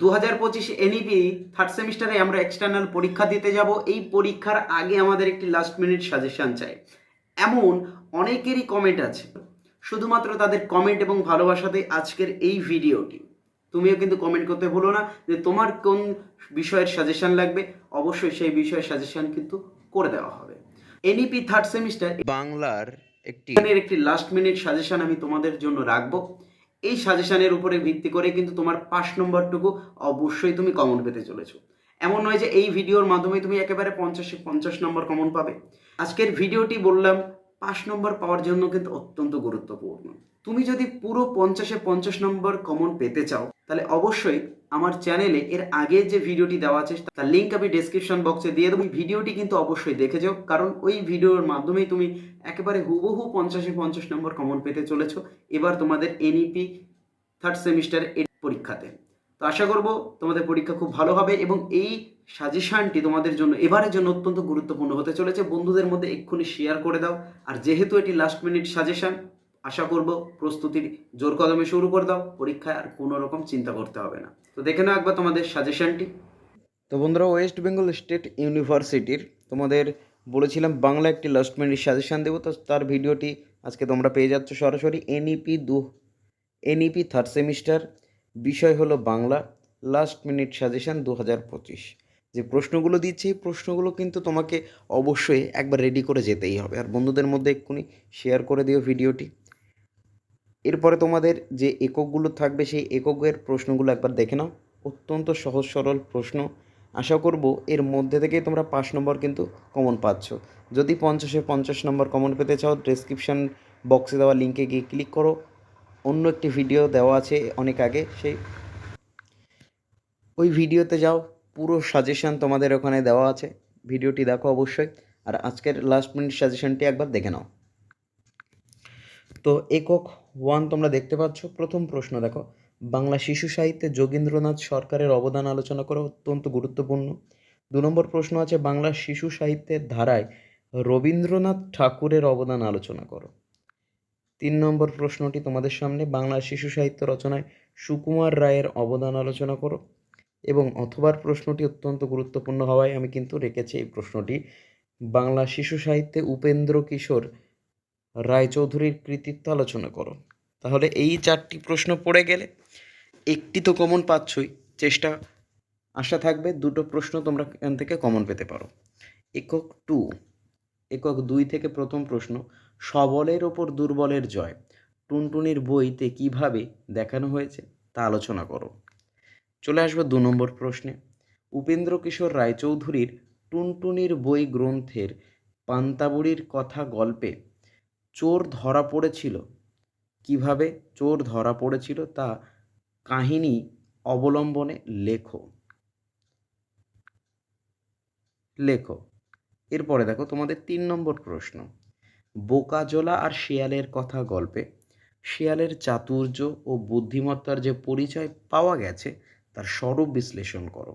দু হাজার পঁচিশ এনইপি থার্ড সেমিস্টারে আমরা এক্সটার্নাল পরীক্ষা দিতে যাব। এই পরীক্ষার আগে আমাদের একটি লাস্ট মিনিট সাজেশন চাই। এমন অনেকেরই কমেন্ট আছে। শুধুমাত্র তাদের কমেন্ট এবং ভালোবাসাতে আজকের এই ভিডিওটি। তুমিও কিন্তু কমেন্ট করতে ভুলো না যে তোমার কোন বিষয়ের সাজেশন লাগবে। অবশ্যই সেই বিষয়ের সাজেশন কিন্তু করে দেওয়া হবে। এনইপি থার্ড সেমিস্টার বাংলার একটি একটি লাস্ট মিনিট সাজেশন আমি তোমাদের জন্য রাখব। এই সাজেশনের উপরে ভিত্তি করে কিন্তু তোমার পাঁচ নম্বরটুকু অবশ্যই তুমি কমন পেতে চলেছো। এমন নয় যে এই ভিডিওর মাধ্যমে তুমি একেবারে পঞ্চাশে পঞ্চাশ নম্বর কমন পাবে। আজকের ভিডিওটি বললাম, পাঁচ নম্বর পাওয়ার জন্য কিন্তু অত্যন্ত গুরুত্বপূর্ণ। তুমি যদি পুরো পঞ্চাশে পঞ্চাশ নম্বর কমন পেতে চাও তাহলে অবশ্যই আমার চ্যানেলে এর আগে যে ভিডিওটি দেওয়া আছে, তার লিঙ্ক আমি ডেসক্রিপশন বক্সে দিয়ে দেবো। ভিডিওটি কিন্তু অবশ্যই দেখে যাও, কারণ ওই ভিডিওর মাধ্যমেই তুমি একেবারে হুবহু পঞ্চাশে পঞ্চাশ নম্বর কমন পেতে চলেছো। এবার তোমাদের এনইপি থার্ড সেমিস্টার পরীক্ষাতে। তো আশা করব তোমাদের পরীক্ষা খুব ভালো হবে এবং এই সাজেশনটি তোমাদের জন্য এবারের জন্য অত্যন্ত গুরুত্বপূর্ণ হতে চলেছে। বন্ধুদের মধ্যে এক্ষুনি শেয়ার করে দাও। আর যেহেতু এটি লাস্ট মিনিট সাজেশন আশা করব প্রস্তুতির জোর কদমে শুরু করে দাও। পরীক্ষায় আর কোনো রকম চিন্তা করতে হবে না। তো দেখে নাও একবার তোমাদের সাজেশনটি তো বন্ধুরা ওয়েস্ট বেঙ্গল স্টেট ইউনিভার্সিটির তোমাদের বলেছিলাম বাংলা একটি লাস্ট মিনিট সাজেশান দেবো। তো তার ভিডিওটি আজকে তোমরা পেয়ে যাচ্ছ সরাসরি এনইপি দু এনইপি থার্ড সেমিস্টার বিষয় হলো বাংলা লাস্ট মিনিট সাজেশান দু হাজার পঁচিশ। যে প্রশ্নগুলো দিচ্ছে, এই প্রশ্নগুলো কিন্তু তোমাকে অবশ্যই একবার রেডি করে যেতেই হবে। আর বন্ধুদের মধ্যে এক্ষুনি শেয়ার করে দিও ভিডিওটি এরপরে তোমাদের যে এককগুলো থাকবে, সেই এককের প্রশ্নগুলো একবার দেখে নাও। অত্যন্ত সহজ সরল প্রশ্ন। আশা করব এর মধ্যে থেকেই তোমরা পাঁচ নম্বর কিন্তু কমন পাচ্ছ। যদি পঞ্চাশে পঞ্চাশ নম্বর কমন পেতে চাও ডেসক্রিপশান বক্সে দেওয়া লিঙ্কে গিয়ে ক্লিক করো। অন্য একটি ভিডিও দেওয়া আছে অনেক আগে, সেই ওই ভিডিওতে যাও, পুরো সাজেশন তোমাদের ওখানে দেওয়া আছে। ভিডিওটি দেখো অবশ্যই। আর আজকের লাস্ট মিনিট সাজেশনটি একবার দেখে নাও। তো একক ওয়ান তোমরা দেখতে পাচ্ছ। প্রথম প্রশ্ন দেখো। বাংলা শিশু সাহিত্যে যোগীন্দ্রনাথ সরকারের অবদান আলোচনা করা অত্যন্ত গুরুত্বপূর্ণ। দু নম্বর প্রশ্ন আছে, বাংলা শিশু সাহিত্যের ধারায় রবীন্দ্রনাথ ঠাকুরের অবদান আলোচনা করো। তিন নম্বর প্রশ্নটি তোমাদের সামনে। বাংলা শিশু সাহিত্য রচনায় সুকুমার রায়ের অবদান আলোচনা করো। এবং অথবার প্রশ্নটি অত্যন্ত গুরুত্বপূর্ণ হওয়ায় আমি কিন্তু রেখেছি এই প্রশ্নটি। বাংলা শিশু সাহিত্যে উপেন্দ্র কিশোর রায়চৌধুরীর কৃতিত্ব আলোচনা করো তাহলে এই চারটি প্রশ্ন পড়ে গেলে একটি তো কমন পাচ্ছই। চেষ্টা, আশা থাকবে দুটো প্রশ্ন তোমরা এখান থেকে কমন পেতে পারো। একক টু একক দুই থেকে প্রথম প্রশ্ন, সবলের ওপর দুর্বলের জয়, টুনটুনির বইতে কীভাবে দেখানো হয়েছে তা আলোচনা করো। চলে আসব দু নম্বর প্রশ্নে, উপেন্দ্র কিশোর রায়চৌধুরীর টুনটুনির বই গ্রন্থের পান্তাবুড়ির কথা গল্পে চোর ধরা পড়েছিল। কীভাবে চোর ধরা পড়েছিল তা কাহিনী অবলম্বনে লেখো। লেখো। এরপরে দেখো তোমাদের তিন নম্বর প্রশ্ন। বোকাজোলা আর শিয়ালের কথা গল্পে। শিয়ালের চাতুর্য ও বুদ্ধিমত্তার যে পরিচয় পাওয়া গেছে, তার স্বরূপ বিশ্লেষণ করো।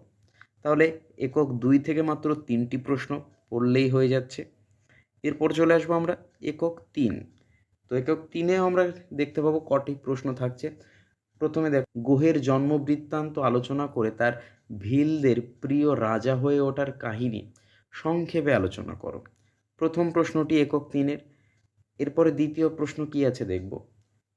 তাহলে একক দুই থেকে মাত্র তিনটি প্রশ্ন পড়লেই হয়ে যাচ্ছে। এরপর চলে আসব আমরা একক তিন। তো একক তিনে আমরা দেখতে পাবো কটি প্রশ্ন থাকছে। প্রথমে দেখ, গুহের জন্মবৃত্তান্ত আলোচনা করে তার ভিলদের প্রিয় রাজা হয়ে ওঠার কাহিনী সংক্ষেপে আলোচনা করো। প্রথম প্রশ্নটি একক তিনের। এরপরে দ্বিতীয় প্রশ্ন কি আছে দেখব।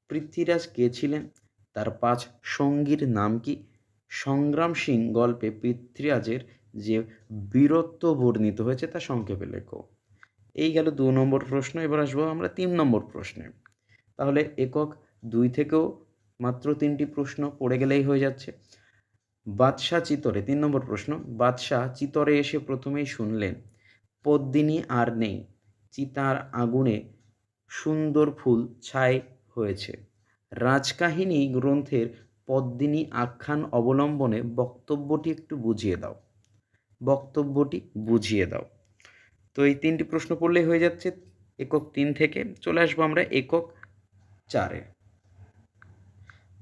পৃথ্বীরাজ কে ছিলেন? তার পাঁচ সঙ্গীর নাম কি? সংগ্রাম সিং গল্পে পৃথ্বীরাজের যে বীরত্ব বর্ণিত হয়েছে তা সংক্ষেপে লেখো। এই গেল দু নম্বর প্রশ্ন, এবার আসব আমরা তিন নম্বর প্রশ্নে। তাহলে একক দুই থেকেও মাত্র তিনটি প্রশ্ন পড়ে গেলেই হয়ে যাচ্ছে। বাদশাহ চিতরে, তিন নম্বর প্রশ্ন, বাদশাহ চিতরে এসে প্রথমেই শুনলেন, পদ্মিনী আর নেই, চিতার আগুনে সুন্দর ফুল ছাই হয়েছে। রাজকাহিনী গ্রন্থের পদ্মিনী আখ্যান অবলম্বনে বক্তব্যটি একটু বুঝিয়ে দাও। বক্তব্যটি বুঝিয়ে দাও। তো এই তিনটি প্রশ্ন পড়লেই হয়ে যাচ্ছে একক তিন থেকে। চলে আসব আমরা একক চারে।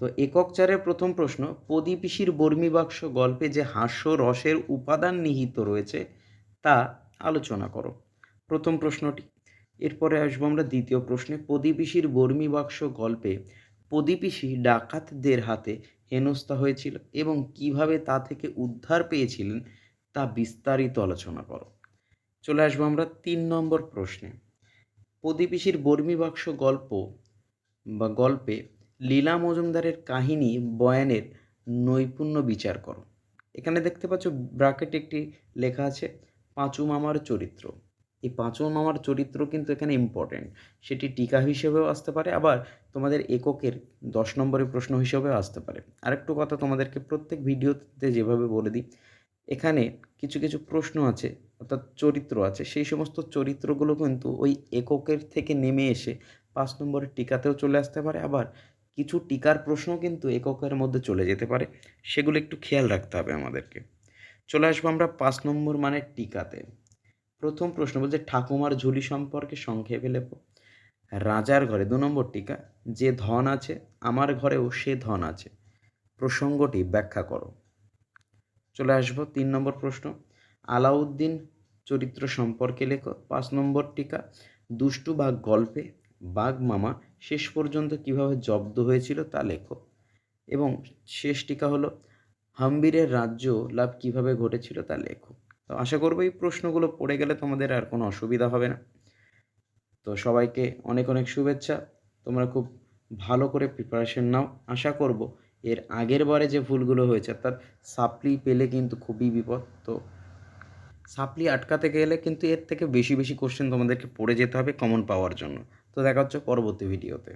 তো একক চারের প্রথম প্রশ্ন পদীপিসির বর্মী বাক্স গল্পে যে হাস্য রসের উপাদান নিহিত রয়েছে তা আলোচনা করো। প্রথম প্রশ্নটি, এরপরে আসব আমরা দ্বিতীয় প্রশ্নে পদীপিসির বর্মী বাক্স গল্পে পদীপিসি ডাকাতদের হাতে হেনস্থা হয়েছিল এবং কীভাবে তা থেকে উদ্ধার পেয়েছিলেন তা বিস্তারিত আলোচনা করো। চলে আসব আমরা তিন নম্বর প্রশ্নে। প্রদীপিসির বর্মী বাক্স গল্প বা গল্পে লীলা মজুমদারের কাহিনী বয়ানের নৈপুণ্য বিচার করো। এখানে দেখতে পাচ্ছ ব্রাকেটে একটি লেখা আছে, পাঁচু মামার চরিত্র। এই পাঁচু মামার চরিত্র কিন্তু এখানে ইম্পর্টেন্ট সেটি টিকা হিসেবেও আসতে পারে, আবার তোমাদের এককের দশ নম্বরের প্রশ্ন হিসেবেও আসতে পারে। আরেকটু কথা তোমাদেরকে প্রত্যেক ভিডিওতে যেভাবে বলে দিই এখানে কিছু কিছু প্রশ্ন আছে, অর্থাৎ চরিত্র আছে। সেই সমস্ত চরিত্রগুলো কিন্তু ওই এককের থেকে নেমে এসে পাঁচ নম্বরের টিকাতেও চলে আসতে পারে। আবার কিছু টিকার প্রশ্ন কিন্তু এককের মধ্যে চলে যেতে পারে। সেগুলো একটু খেয়াল রাখতে হবে আমাদেরকে। চলে আসব আমরা পাঁচ নম্বর মানের টিকাতে। প্রথম প্রশ্ন বলছে, ঠাকুমার ঝুলি সম্পর্কে সংক্ষেপে লেখো। রাজার ঘরে, দু নম্বর টিকা, যে ধন আছে, আমার ঘরেও সে ধন আছে। প্রসঙ্গটি ব্যাখ্যা করো। চলে আসব। তিন নম্বর প্রশ্ন, আলাউদ্দিন চরিত্র সম্পর্কে লেখো। পাঁচ নম্বর টিকা, দুষ্টু বাঘ গল্পে বাঘ মামা শেষ পর্যন্ত কীভাবে জব্দ হয়েছিল তা লেখো। এবং শেষ টিকা হলো, হাম্বিরের রাজ্য লাভ কীভাবে ঘটেছিল তা লেখো। তো আশা করব এই প্রশ্নগুলো পড়ে গেলে তোমাদের আর কোনো অসুবিধা হবে না। তো সবাইকে অনেক অনেক শুভেচ্ছা। তোমরা খুব ভালো করে প্রিপারেশন নাও। আশা করব এর আগের বারে যে ভুলগুলো হয়েছে, অর্থাৎ সাপ্লি পেলে কিন্তু খুবই বিপদ। তো সাপ্লি আটকাতে গেলে কিন্তু এর থেকে বেশি বেশি কোশ্চেন তোমাদেরকে পড়ে যেতে হবে কমন পাওয়ার জন্য। তো দেখা হচ্ছে পরবর্তী ভিডিওতে